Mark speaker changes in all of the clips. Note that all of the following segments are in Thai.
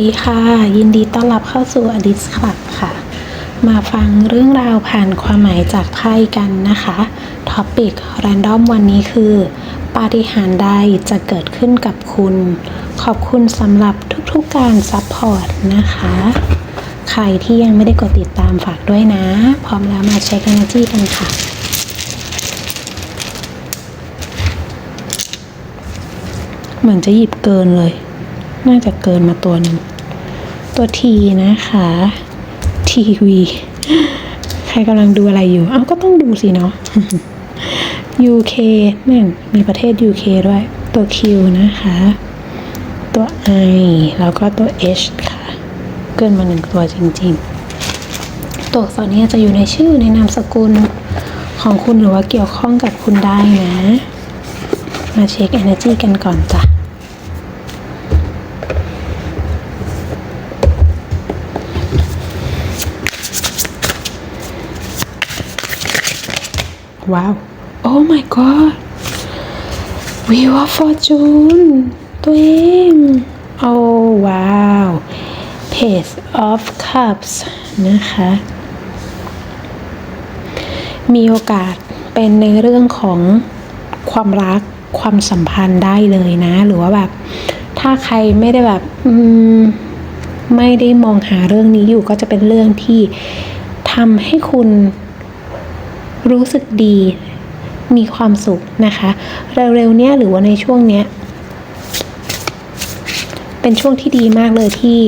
Speaker 1: ดีค่ะ ยินดีต้อนรับเข้าสู่อดิสคลับค่ะ มาฟังเรื่องราวผ่านความหมายจากไพ่กันนะคะท็อปิกแรนดอมวันนี้คือ ปาฏิหาริย์ใดจะเกิดขึ้นกับคุณ ขอบคุณสำหรับทุกๆการซัพพอร์ตนะคะ ใครที่ยังไม่ได้กดติดตามฝากด้วยนะ พร้อมแล้วมาเช็ค energy กันค่ะเหมือนจะหยิบเกินเลย น่าจะเกินมาตัวหนึ่ง ตัวทีนะคะ ทีวี ใครกำลังดูอะไรอยู่ เอ้าก็ต้องดูสิเนาะ UK นั่น มีประเทศ UK ด้วย ตัว Q นะคะ ตัว I แล้วก็ตัว H ค่ะ เกินมาหนึ่งตัวจริง ๆ ตัวอักษรนี้จะอยู่ในชื่อในนามสกุลของคุณหรือว่าเกี่ยวข้องกับคุณได้นะ มาเช็ค energy กันก่อนจ้ะ ว้าว โอ้ my god Wheel of Fortune ตัวเอง โอ้ว้าว Page of Cups นะคะ มีโอกาสเป็นในเรื่องของความรักความสัมพันธ์ได้เลยนะ หรือว่าแบบ ถ้าใครไม่ได้แบบ อืม ไม่ได้มองหาเรื่องนี้อยู่ก็จะเป็นเรื่องที่ทำให้คุณ รู้สึกดี มีความสุขนะคะ เร็วๆเนี้ยหรือว่าในช่วงเนี้ย เป็นช่วงที่ดีมากเลยที่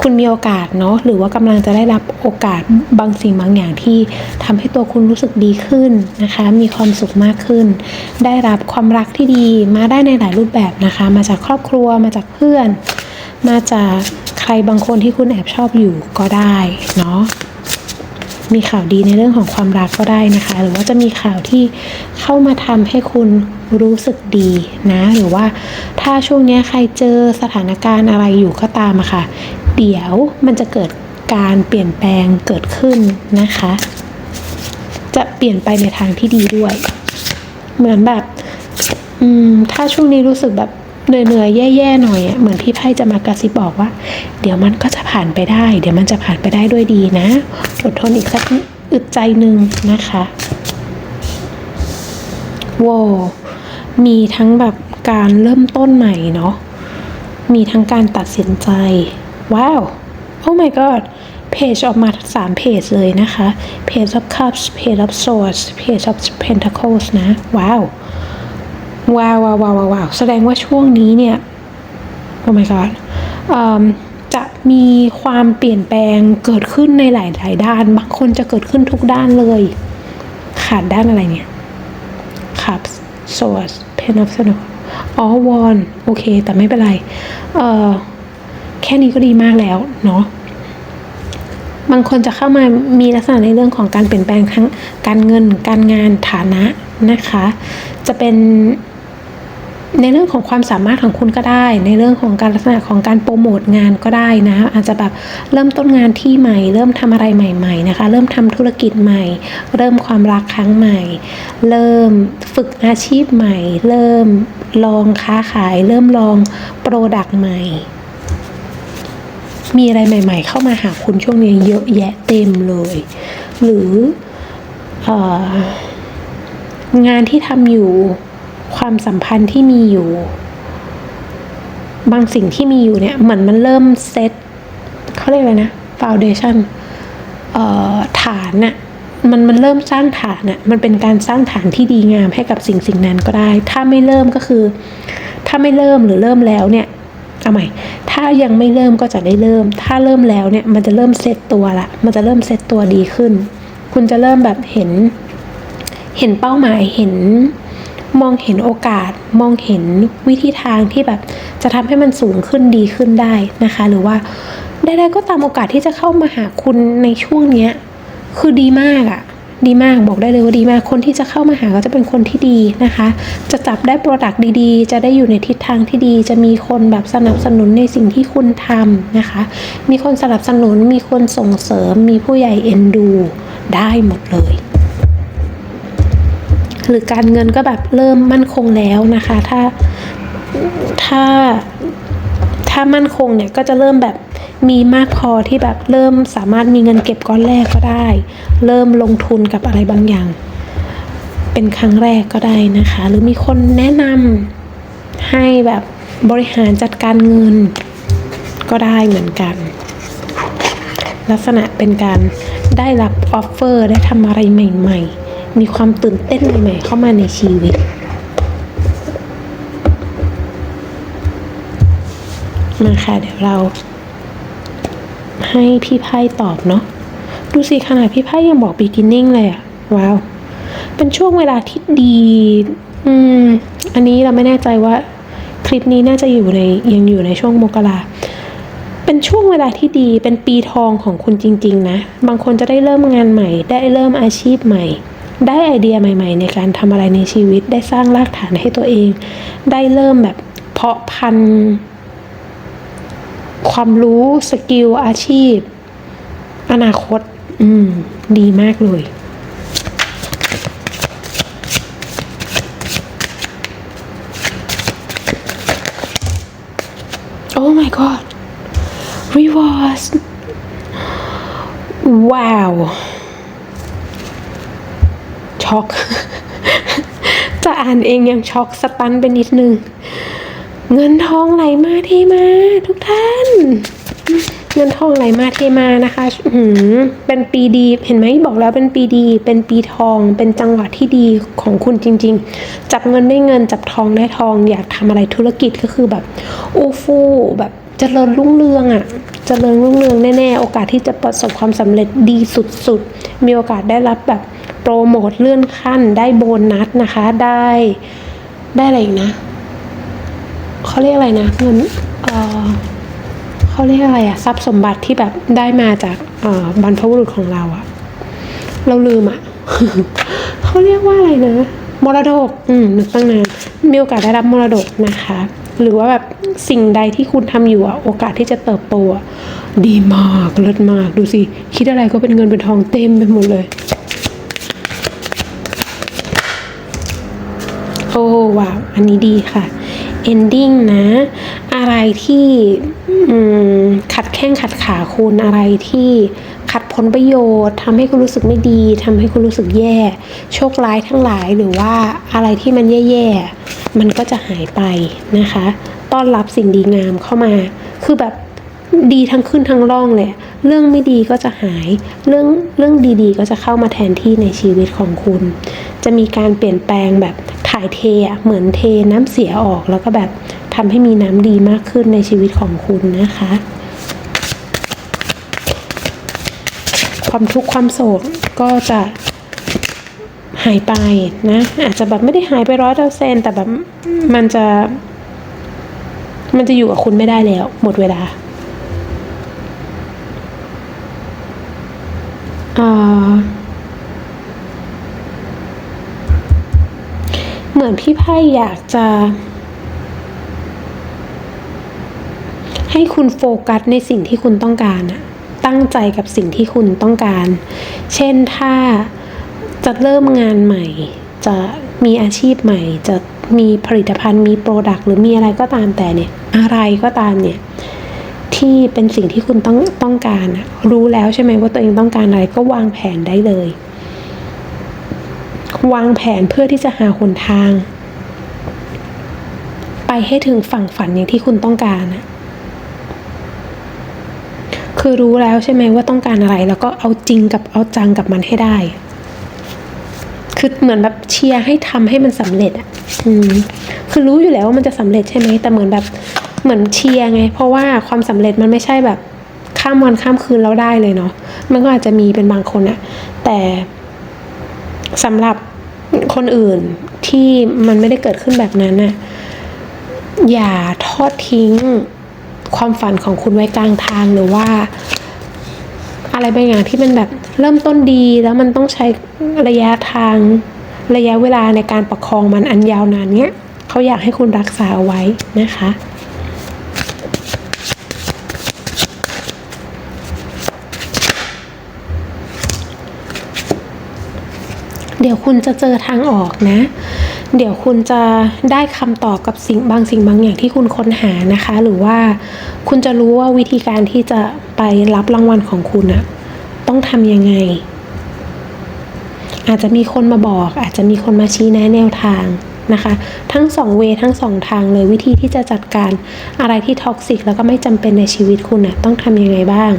Speaker 1: คุณมีโอกาสเนาะหรือว่ากำลังจะได้รับโอกาสบางสิ่งบางอย่างที่ทำให้ตัวคุณรู้สึกดีขึ้นนะคะ มีความสุขมากขึ้น ได้รับความรักที่ดีมาได้ในหลายรูปแบบนะคะ มาจากครอบครัวมาจากเพื่อน มาจากใครบางคนที่คุณแอบชอบอยู่ก็ได้เนาะ มีข่าวดีในเรื่องของความรักก็ได้นะคะ หรือว่าจะมีข่าวที่เข้ามาทำให้คุณรู้สึกดีนะ หรือว่าถ้าช่วงนี้ใครเจอสถานการณ์อะไรอยู่ก็ตามอะค่ะ เดี๋ยวมันจะเกิดการเปลี่ยนแปลงเกิดขึ้นนะคะ จะเปลี่ยนไปในทางที่ดีด้วย เหมือนแบบถ้าช่วงนี้รู้สึกแบบ เหนื่อยๆแย่ๆหน่อยเหมือนพี่ไพ่จะมากระซิบบอกว่า เดี๋ยวมันก็จะผ่านไปได้ เดี๋ยวมันจะผ่านไปได้ด้วยดีนะ อดทนอีกสักอึดใจหนึ่งนะคะว้าวมีทั้งแบบการเริ่มต้นใหม่เนาะมีทั้งการตัดสินใจ ว้าว โอ้ my god เพจออกมาสามเพจเลยนะคะ Page of Cups Page of Swords Page of Pentacles นะ ว้าว ว้าวว้าวว้าวว้าวแสดงว่าช่วงนี้เนี่ยโอ้ my god อืมจะมีความเปลี่ยนแปลงเกิดขึ้นในหลาย ๆ ด้าน บางคนจะเกิดขึ้นทุกด้านเลย ขาดด้านอะไรเนี่ยครับ source pen of snow อ๋อวอนโอเค แต่ไม่เป็นไร เออแค่นี้ก็ดีมากแล้วเนาะบางคนจะเข้ามามีลักษณะในเรื่องของการเปลี่ยนแปลงทั้งการเงินการงานฐานะนะคะ จะเป็น ในเรื่องของความสามารถของคุณก็ได้ ในเรื่องของการลักษณะของการโปรโมทงานก็ได้นะอาจจะแบบเริ่มต้นงานที่ใหม่ เริ่มทำอะไรใหม่ๆนะคะ เริ่มทำธุรกิจใหม่ เริ่มความรักครั้งใหม่ เริ่มฝึกอาชีพใหม่ เริ่มลองค้าขาย เริ่มลองโปรดักต์ใหม่มีอะไรใหม่ ๆ เข้ามาหาคุณช่วงนี้เยอะแยะเต็มเลย หรืออองานที่ทำอยู่ ความสัมพันธ์ที่มีอยู่ บางสิ่งที่มีอยู่เนี่ยเหมือนมันเริ่มเซตเขาเรียกอะไรนะฟาวเดชั่นฐานน่ะมันมันเริ่มสร้างฐานน่ะมันเป็นการสร้างฐานที่ดีงามให้กับสิ่งสิ่งนั้นก็ได้ ถ้าไม่เริ่มก็คือ ถ้าไม่เริ่มหรือเริ่มแล้วเนี่ยเอาใหม่ ถ้ายังไม่เริ่มก็จะได้เริ่ม ถ้าเริ่มแล้วเนี่ยมันจะเริ่มเซตตัวละ มันจะเริ่มเซตตัวดีขึ้น คุณจะเริ่มแบบเห็น เห็นเป้าหมาย เห็น มองเห็นโอกาส มองเห็นวิธีทางที่แบบจะทำให้มันสูงขึ้นดีขึ้นได้นะคะ หรือว่าใดๆก็ตามโอกาสที่จะเข้ามาหาคุณในช่วงเนี้ยคือดีมากอะดีมากบอกได้เลยว่าดีมากคนที่จะเข้ามาหาก็จะเป็นคนที่ดีนะคะ จะจับได้โปรดักต์ดีๆ จะได้อยู่ในทิศทางที่ดี จะมีคนแบบสนับสนุนในสิ่งที่คุณทำนะคะ มีคนสนับสนุนมีคนส่งเสริม มีผู้ใหญ่เอ็นดู ได้หมดเลย หรือการเงินก็แบบเริ่มมั่นคงแล้วนะคะ ถ้าถ้าถ้ามั่นคงเนี่ยก็จะเริ่มแบบมีมากพอที่แบบเริ่มสามารถมีเงินเก็บก้อนแรกก็ได้ เริ่มลงทุนกับอะไรบางอย่าง เป็นครั้งแรกก็ได้นะคะ หรือมีคนแนะนำให้แบบบริหารจัดการเงินก็ได้เหมือนกัน ลักษณะเป็นการได้รับออฟเฟอร์ได้ทำอะไรใหม่ ๆ มีความตื่นเต้นใหม่ๆเข้ามาในชีวิต มาค่ะเดี๋ยวเรา ให้พี่ไพ่ตอบเนาะ ดูสิขนาดพี่ไพ่ยังบอก beginning เลยอะว้าว เป็นช่วงเวลาที่ดี อืม อันนี้เราไม่แน่ใจว่า คลิปนี้น่าจะอยู่ในยังอยู่ในช่วงมกราเป็นช่วงเวลาที่ดีเป็นปีทองของคุณจริง ๆ นะ บางคนจะได้เริ่มงานใหม่ ได้เริ่มอาชีพใหม่ ได้ไอเดียใหม่ ๆ ในการทำอะไรในชีวิตได้สร้างรากฐานให้ตัวเอง ได้เริ่มแบบเพาะพันธุ์ความรู้สกิลอาชีพ อนาคต อืม ดีมากเลย Oh my god rewards ว้าว ช็อก จะอ่านเองยังช็อกสตันไปนิดนึง เงินทองไหลมาเทมาทุกท่าน เงินทองไหลมาเทมานะคะหือเป็นปีดีเห็นไหมบอกแล้วเป็นปีดี เป็นปีทอง เป็นจังหวะที่ดีของคุณจริง ๆ จับเงินได้เงินจับทองได้ทอง อยากทำอะไรธุรกิจก็คือแบบอู้ฟู่แบบเจริญรุ่งเรืองอะ่ะ เจริญรุ่งเรืองแน่ๆ โอกาสที่จะประสบความสำเร็จดีสุดๆ มีโอกาสได้รับแบบโปรโมทเลื่อนขั้น ได้โบนัสนะคะ ได้ได้อะไรอีกนะเขาเรียกอะไรนะเงินเออเขาเรียกอะไรอะทรัพย์สมบัติที่แบบได้มาจากบรรพบุรุษของเราอะเราลืมอะเขาเรียกว่าอะไรนะ มรดก อืมนึกตั้งนานมีโอกาสได้รับมรดกนะคะ หรือว่าแบบสิ่งใดที่คุณทำอยู่อะโอกาสที่จะเติบโตอะดีมากเลิศมากดูสิ คิดอะไรก็เป็นเงินเป็นทองเต็มไปหมดเลยโอ้ว้าวอันนี้ดีค่ะ ending นะ อะไรที่ขัดแข้งขัดขาคุณอะไรที่ขัดผลประโยชน์ทำให้คุณรู้สึกไม่ดี ทำให้คุณรู้สึกแย่ โชคร้ายทั้งหลายหรือว่าอะไรที่มันแย่ๆ มันก็จะหายไปนะคะ ต้อนรับสิ่งดีงามเข้ามา คือแบบดีทั้งขึ้นทั้งล่องเลยเรื่องไม่ดีก็จะหาย เรื่องเรื่องดีๆ ก็จะเข้ามาแทนที่ในชีวิตของคุณ จะมีการเปลี่ยนแปลงแบบถ่ายเทอะเหมือนเทน้ำเสียออกแล้วก็แบบทำให้มีน้ำดีมากขึ้นในชีวิตของคุณนะคะ ความทุกข์ความโศกก็จะ หายไปนะอาจจะแบบไม่ได้หายไปร้อยเปอร์เซ็นแต่แบบมันจะ มันจะอยู่กับคุณไม่ได้แล้ว หมดเวลาเหมือนพี่ไพ่อยากจะ ให้คุณโฟกัสในสิ่งที่คุณต้องการอะตั้งใจกับสิ่งที่คุณต้องการ เช่นถ้า จะเริ่มงานใหม่ จะมีอาชีพใหม่ จะมีผลิตภัณฑ์ มีโปรดักต์หรือมีอะไรก็ตามแต่เนี่ย อะไรก็ตามเนี่ย ที่เป็นสิ่งที่คุณต้องต้องการรู้แล้วใช่ไหมว่าตัวเองต้องการอะไรก็วางแผนได้เลย วางแผนเพื่อที่จะหาหนทาง ไปให้ถึงฝั่งฝันอย่างที่คุณต้องการอะคือรู้แล้วใช่ไหมว่าต้องการอะไร แล้วก็เอาจริงกับเอาจังกับมันให้ได้ คือเหมือนแบบเชียร์ให้ทำให้มันสำเร็จอะอืมคือรู้อยู่แล้วว่ามันจะสำเร็จใช่ไหมแต่เหมือนแบบเหมือนเชียร์ไง เพราะว่าความสำเร็จมันไม่ใช่แบบข้ามวันข้ามคืนแล้วได้เลยเนาะมันก็อาจจะมีเป็นบางคนอะแต่สำหรับคนอื่นที่มันไม่ได้เกิดขึ้นแบบนั้นน่ะอย่าทอดทิ้งความฝันของคุณไว้กลางทางหรือว่า อะไรบางอย่างที่มันแบบเริ่มต้นดีแล้วมันต้องใช้ระยะทางระยะเวลาในการประคองมันอันยาวนานเนี้ยเขาอยากให้คุณรักษาเอาไว้นะคะเดี๋ยวคุณจะเจอทางออกนะ เดี๋ยวคุณจะได้คำตอบกับสิ่งบางสิ่งบางอย่างที่คุณค้นหานะคะ หรือว่าคุณจะรู้ว่าวิธีการที่จะไปรับรางวัลของคุณอะต้องทำยังไง อาจจะมีคนมาบอก อาจจะมีคนมาชี้แนะแนวทางนะคะ ทั้งสองเวทั้งสองทางเลยวิธีที่จะจัดการอะไรที่ท็อกซิกแล้วก็ไม่จำเป็นในชีวิตคุณอะต้องทำยังไงบ้าง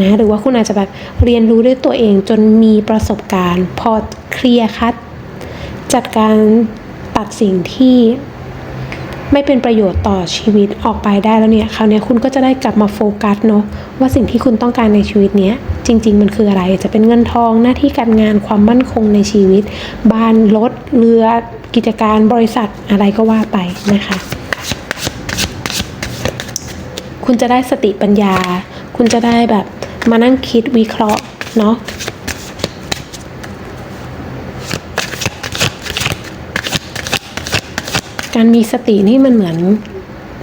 Speaker 1: นะหรือว่าคุณอาจจะแบบเรียนรู้ด้วยตัวเองจนมีประสบการณ์ พอเคลียร์คัด จัดการตัดสิ่งที่ไม่เป็นประโยชน์ต่อชีวิตออกไปได้แล้วเนี่ย คราวนี้คุณก็จะได้กลับมาโฟกัสเนาะว่าสิ่งที่คุณต้องการในชีวิตเนี้ยจริง ๆ มันคืออะไร จะเป็นเงินทองหน้าที่การงานความมั่นคงในชีวิต บ้านรถเรือกิจการบริษัทอะไรก็ว่าไปนะคะ คุณจะได้สติปัญญา คุณจะได้แบบมานั่งคิดวิเคราะห์เนาะ การมีสตินี่มันเหมือน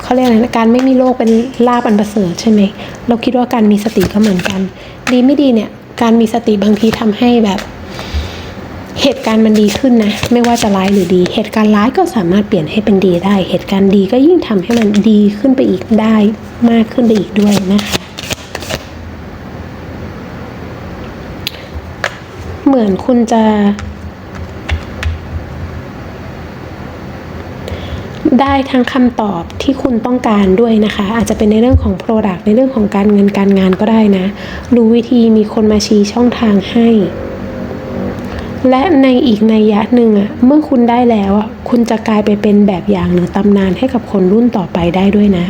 Speaker 1: เขาเรียกอะไรนะการไม่มีโรคเป็นลาบอันประเสริฐใช่ไหมเราคิดว่าการมีสติก็เหมือนกัน ดีไม่ดีเนี่ย การมีสติบางทีทำให้แบบ เหตุการณ์มันดีขึ้นนะ ไม่ว่าจะร้ายหรือดี เหตุการณ์ร้ายก็สามารถเปลี่ยนให้เป็นดีได้ เหตุการณ์ดีก็ยิ่งทำให้มันดีขึ้นไปอีกได้มากขึ้นไปอีกด้วยนะคะเหมือนคุณจะ ได้ทั้งคำตอบที่คุณต้องการด้วยนะคะ อาจจะเป็นในเรื่องของ Product ในเรื่องของการเงินการงานก็ได้นะ รู้วิธีมีคนมาชี้ช่องทางให้ และในอีกนัยยะหนึ่งอะเมื่อคุณได้แล้วอะคุณจะกลายไปเป็นแบบอย่างหรือตำนานให้กับคนรุ่นต่อไปได้ด้วยนะ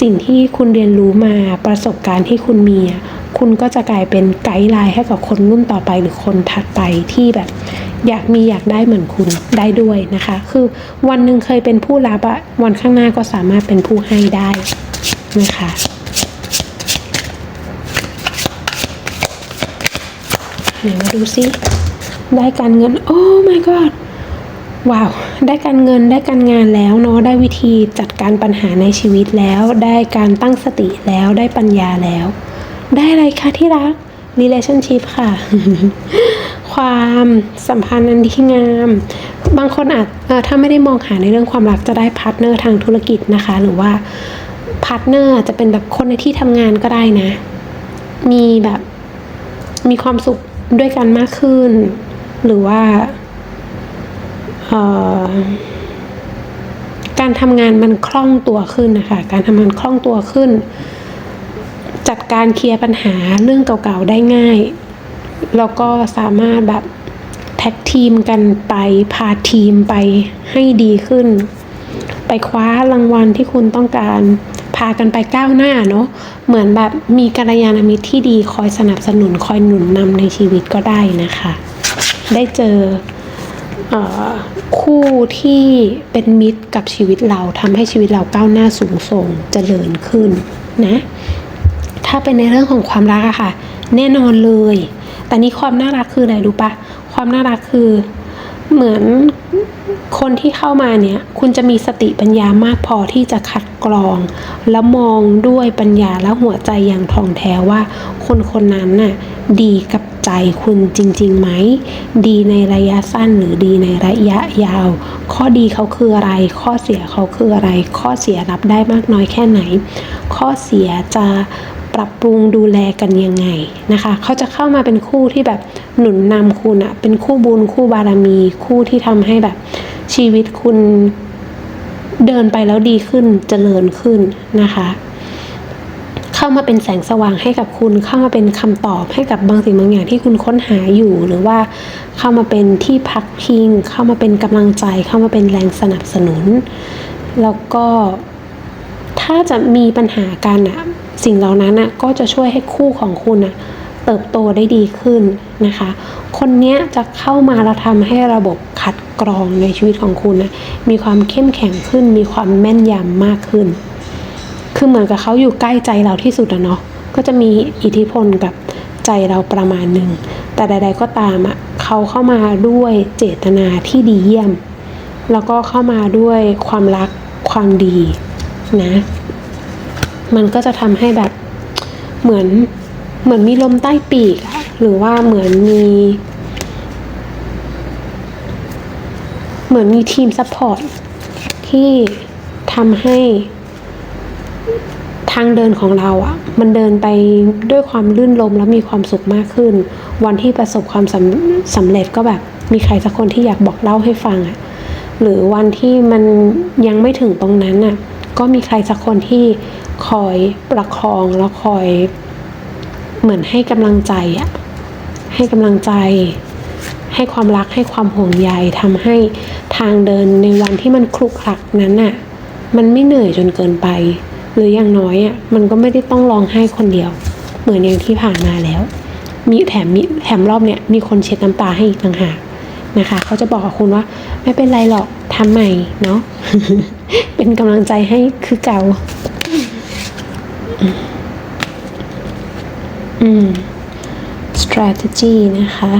Speaker 1: สิ่งที่คุณเรียนรู้มาประสบการณ์ที่คุณมีอะคุณก็จะกลายเป็นไกด์ไลน์ให้กับคนรุ่นต่อไปหรือคนถัดไปที่แบบ อยากมีอยากได้เหมือนคุณได้ด้วยนะคะ คือวันหนึ่งเคยเป็นผู้รับอะวันข้างหน้าก็สามารถเป็นผู้ให้ได้นะคะเดี๋ยวมาดูซิ ได้การเงิน โอ้ my god ว้าว ได้การเงินได้การงานแล้วเนาะได้วิธีจัดการปัญหาในชีวิตแล้ว ได้การตั้งสติแล้วได้ปัญญาแล้ว ได้อะไรคะที่รัก relationship ค่ะ ความสัมพันธ์อันที่งาม บางคนอาจถ้าไม่ได้มองหาในเรื่องความรักจะได้พาร์ทเนอร์ทางธุรกิจนะคะ หรือว่าพาร์ทเนอร์จะเป็นแบบคนในที่ทำงานก็ได้นะ มีแบบมีความสุขด้วยกันมากขึ้น หรือว่าการทำงานมันคล่องตัวขึ้นนะคะ การทำงานคล่องตัวขึ้น จัดการเคลียร์ปัญหาเรื่องเก่าๆได้ง่าย แล้วก็สามารถแบบแท็กทีมกันไปพาทีมไปให้ดีขึ้น ไปคว้ารางวัลที่คุณต้องการพากันไปก้าวหน้าเนาะเหมือนแบบมีกัลยาณมิตรที่ดีคอยสนับสนุนคอยหนุนนำในชีวิตก็ได้นะคะ ได้เจอคู่ที่เป็นมิตรกับชีวิตเราทำให้ชีวิตเราก้าวหน้าสูงส่งเจริญขึ้นนะ ถ้าเป็นในเรื่องของความรักอะค่ะ แน่นอนเลย แต่นี่ความน่ารักคืออะไรรู้ปะความน่ารักคือ เหมือนคนที่เข้ามาเนี่ย คุณจะมีสติปัญญามากพอที่จะคัดกรอง แล้วมองด้วยปัญญาและหัวใจอย่างท่องแท้ว่า คนคนนั้นน่ะดีกับใจคุณจริงๆไหม ดีในระยะสั้นหรือดีในระยะยาว ข้อดีเขาคืออะไร ข้อเสียเขาคืออะไร ข้อเสียรับได้มากน้อยแค่ไหน ข้อเสียจะ ปรับปรุงดูแลกันยังไงนะคะเขาจะเข้ามาเป็นคู่ที่แบบหนุนนำคุณอะเป็นคู่บุญคู่บารมี คู่ที่ทำให้แบบชีวิตคุณเดินไปแล้วดีขึ้นเจริญขึ้นนะคะ เข้ามาเป็นแสงสว่างให้กับคุณ เข้ามาเป็นคำตอบให้กับบางสิ่งบางอย่างที่คุณค้นหาอยู่ หรือว่าเข้ามาเป็นที่พักพิง เข้ามาเป็นกำลังใจ เข้ามาเป็นแรงสนับสนุน แล้วก็ถ้าจะมีปัญหากันอะ สิ่งเหล่านั้นอะก็จะช่วยให้คู่ของคุณอะเติบโตได้ดีขึ้นนะคะ คนเนี้ยจะเข้ามาแล้วทำให้ระบบคัดกรองในชีวิตของคุณนะมีความเข้มแข็งขึ้น มีความแม่นยำมากขึ้น คือเหมือนกับเขาอยู่ใกล้ใจเราที่สุดอะเนาะก็จะมีอิทธิพลกับใจเราประมาณหนึ่ง แต่ใด ๆ ก็ตามอะเขาเข้ามาด้วยเจตนาที่ดีเยี่ยม แล้วก็เข้ามาด้วยความรักความดีนะ มันก็จะทำให้แบบเหมือนเหมือนมีลมใต้ปีก หรือว่าเหมือนมี เหมือนมีทีมซัพพอร์ตที่ทำให้ทางเดินของเราอะ่ะ มันเดินไปด้วยความลื่นลมแล้วมีความสุขมากขึ้น วันที่ประสบความสำสำเร็จก็แบบ มีใครสักคนที่อยากบอกเล่าให้ฟังอะ่ะหรือวันที่มันยังไม่ถึงตรงนั้นอะก็มีใครสักคนที่ คอยประคองแล้วคอย เหมือนให้กำลังใจอะให้กำลังใจ ให้ความรักให้ความห่วงใยทำให้ทางเดินในวันที่มันคลุกคลักนั้นน่ะมันไม่เหนื่อยจนเกินไป หรืออย่างน้อยอะมันก็ไม่ได้ต้องร้องไห้คนเดียว เหมือนอย่างที่ผ่านมาแล้ว มีแถมมีแถมรอบเนี้ยมีคนเช็ดน้ำตาให้อีกต่างหากนะคะเขาจะบอกกับคุณว่าไม่เป็นไรหรอกทำใหม่เนาะเป็นกำลังใจให้คือเก่า อืม strategy นะคะ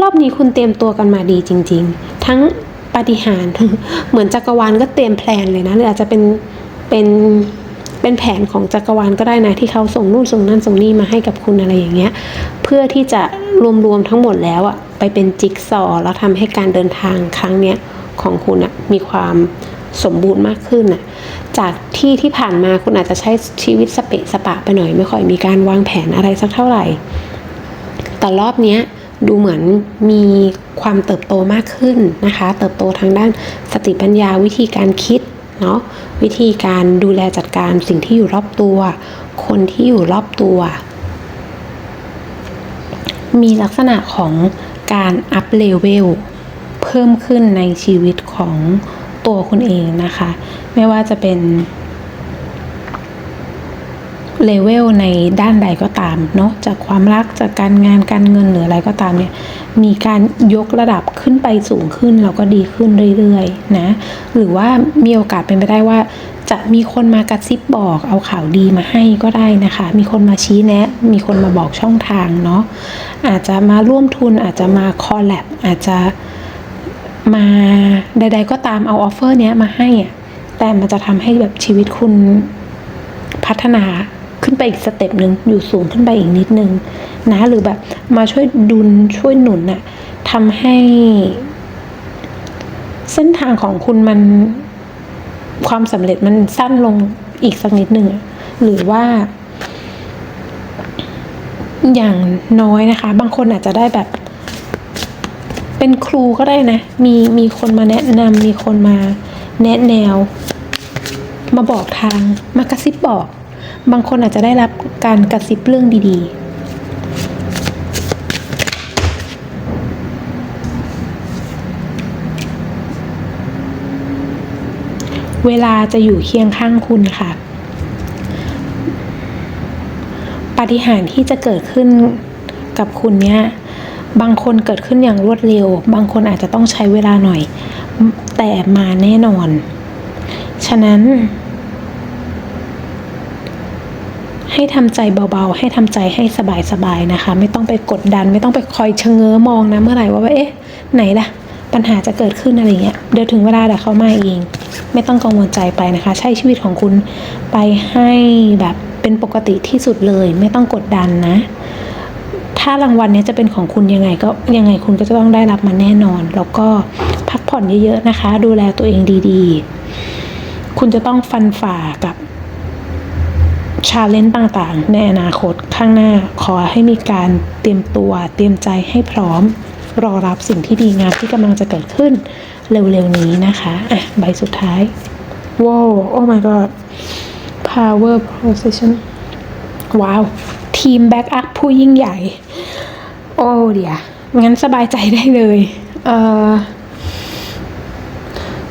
Speaker 1: รอบนี้คุณเตรียมตัวกันมาดีจริง ๆ ทั้งปฏิหาร เหมือนจักรวาลก็เตรียมแพลนเลยนะ หรืออาจจะเป็น เป็น เป็นแผนของจักรวาลก็ได้นะ ที่เขาส่งนู่นส่งนั่นส่งนี่มาให้กับคุณอะไรอย่างเงี้ย เพื่อที่จะรวมๆทั้งหมดแล้วอะไปเป็นจิ๊กซอว์แล้วทำให้การเดินทางครั้งเนี้ยของคุณอะมีความ สมบูรณ์มากขึ้นอะจากที่ที่ผ่านมาคุณอาจจะใช้ชีวิตสเปะสปะไปหน่อย ไม่ค่อยมีการวางแผนอะไรสักเท่าไหร่ แต่รอบนี้ดูเหมือนมีความเติบโตมากขึ้นนะคะ เติบโตทางด้านสติปัญญาวิธีการคิดเนาะวิธีการดูแลจัดการสิ่งที่อยู่รอบตัว คนที่อยู่รอบตัว มีลักษณะของการอัพเลเวลเพิ่มขึ้นในชีวิตของ ตัวคุณเองนะคะ ไม่ว่าจะเป็นเลเวลในด้านใดก็ตามเนาะจากความรักจากการงานการเงินหรืออะไรก็ตามเนี่ยมีการยกระดับขึ้นไปสูงขึ้นแล้วก็ดีขึ้นเรื่อยๆนะหรือว่ามีโอกาสเป็นไปได้ว่า จะมีคนมากระซิบบอกเอาข่าวดีมาให้ก็ได้นะคะ มีคนมาชี้แนะ มีคนมาบอกช่องทางเนาะอาจจะมาร่วมทุนอาจจะมาคอลแลบอาจจะ มาใด ๆ ก็ตามเอาออฟเฟอร์เนี้ยมาให้อะแต่มันจะทำให้แบบชีวิตคุณพัฒนาขึ้นไปอีกสเต็ปหนึ่งอยู่สูงขึ้นไปอีกนิดนึงนะหรือแบบมาช่วยดุลช่วยหนุนน่ะทำให้ เส้นทางของคุณมันความสำเร็จมันสั้นลงอีกสักนิดหนึ่งหรือว่า อย่างน้อยนะคะ บางคนอาจจะได้แบบ เป็นครูก็ได้นะ มีมีคนมาแนะนำมีคนมาแนะแนว มาบอกทางมากระซิบบอก บางคนอาจจะได้รับการกระซิบเรื่องดีๆเวลาจะอยู่เคียงข้างคุณค่ะปาฏิหาริย์ที่จะเกิดขึ้นกับคุณเนี้ย บางคนเกิดขึ้นอย่างรวดเร็ว บางคนอาจจะต้องใช้เวลาหน่อย แต่มาแน่นอน ฉะนั้น ให้ทำใจเบาๆ ให้ทำใจให้สบายๆนะคะ ไม่ต้องไปกดดัน ไม่ต้องไปคอยชะเง้อมองนะเมื่อไหร่ว่าว่าเอ๊ะไหนล่ะ ปัญหาจะเกิดขึ้นอะไรเงี้ยเดี๋ยวถึงเวลาเดี๋ยวเขามาเอง ไม่ต้องกังวลใจไปนะคะ ใช้ชีวิตของคุณไปให้แบบเป็นปกติที่สุดเลย ไม่ต้องกดดันนะ ถ้ารางวัลเนี้ยจะเป็นของคุณยังไงก็ยังไงคุณก็จะต้องได้รับมันแน่นอน แล้วก็พักผ่อนเยอะๆนะคะ ดูแลตัวเองดีๆ คุณจะต้องฟันฝ่ากับชาเลนจ์ต่างๆ ในอนาคตข้างหน้าขอให้มีการเตรียมตัว เตรียมใจให้พร้อม รอรับสิ่งที่ดีงามที่กำลังจะเกิดขึ้นเร็วๆนี้นะคะอะใบสุดท้ายว้าวโอ้ my god power position ว้าว ทีมแบ็กอัพผู้ยิ่งใหญ่ โอ้เดี๋ยงั้นสบายใจได้เลยเออ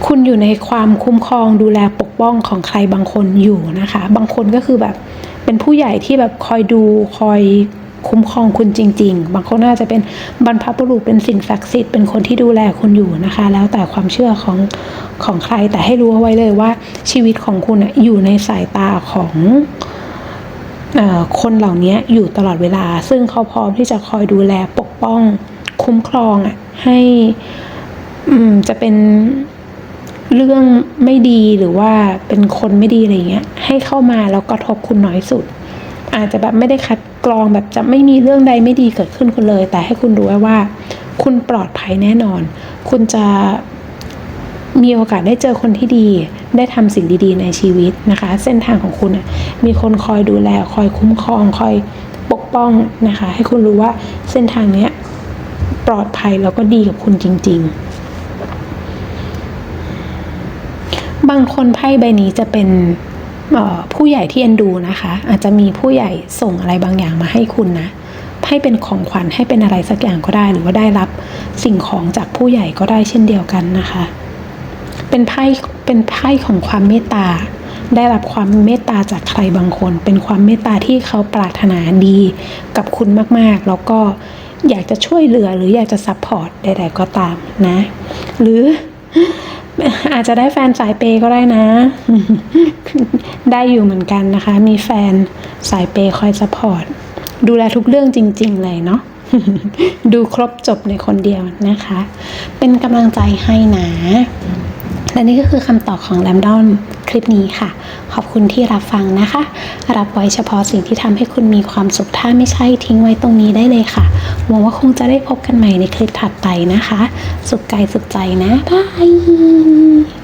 Speaker 1: คุณอยู่ในความคุ้มครองดูแลปกป้องของใครบางคนอยู่นะคะ บางคนก็คือแบบเป็นผู้ใหญ่ที่แบบคอยดูคอยคุ้มครองคุณจริง ๆ บางคนน่าจะเป็นบรรพบุรุษเป็นสิ่งศักดิ์สิทธิ์เป็นคนที่ดูแลคุณอยู่นะคะ แล้วแต่ความเชื่อของของใครแต่ให้รู้ไว้เลยว่าชีวิตของคุณอยู่ในสายตาของ คนเหล่านี้อยู่ตลอดเวลา ซึ่งเขาพร้อมที่จะคอยดูแลปกป้องคุ้มครองอะให้จะเป็นเรื่องไม่ดีหรือว่าเป็นคนไม่ดีอะไรเงี้ย ให้เข้ามาแล้วกระทบคุณน้อยสุด อาจจะแบบไม่ได้คัดกรองแบบจะไม่มีเรื่องใดไม่ดีเกิดขึ้นคุณเลย แต่ให้คุณรู้ไว้ว่า คุณปลอดภัยแน่นอน คุณจะ มีโอกาสได้เจอคนที่ดี ได้ทำสิ่งดีๆในชีวิตนะคะ เส้นทางของคุณมีคนคอยดูแล คอยคุ้มครอง คอยปกป้องนะคะ ให้คุณรู้ว่าเส้นทางเนี้ยปลอดภัยแล้วก็ดีกับคุณจริง ๆ บางคนไพ่ใบนี้จะเป็นผู้ใหญ่ที่เอ็นดูนะคะ อาจจะมีผู้ใหญ่ส่งอะไรบางอย่างมาให้คุณนะให้เป็นของขวัญให้เป็นอะไรสักอย่างก็ได้ หรือว่าได้รับสิ่งของจากผู้ใหญ่ก็ได้เช่นเดียวกันนะคะ เป็นไพ่เป็นไพ่ของความเมตตา ได้รับความเมตตาจากใครบางคน เป็นความเมตตาที่เขาปรารถนาดีกับคุณมากๆ แล้วก็อยากจะช่วยเหลือหรืออยากจะซัพพอร์ตใดๆก็ตามนะ หรืออาจจะได้แฟนสายเปย์ก็ได้นะ ได้อยู่เหมือนกันนะคะ มีแฟนสายเปย์คอยซัพพอร์ต ดูแลทุกเรื่องจริง ๆ เลยเนาะ ดูครบจบในคนเดียวนะคะ เป็นกำลังใจให้นะ และนี่ก็คือคำตอบของแรมดอนคลิปนี้ค่ะ ขอบคุณที่รับฟังนะคะ รับไว้เฉพาะสิ่งที่ทำให้คุณมีความสุขถ้าไม่ใช่ทิ้งไว้ตรงนี้ได้เลยค่ะหวังว่าคงจะได้พบกันใหม่ในคลิปถัดไปนะคะ สุขกายสุขใจนะบาย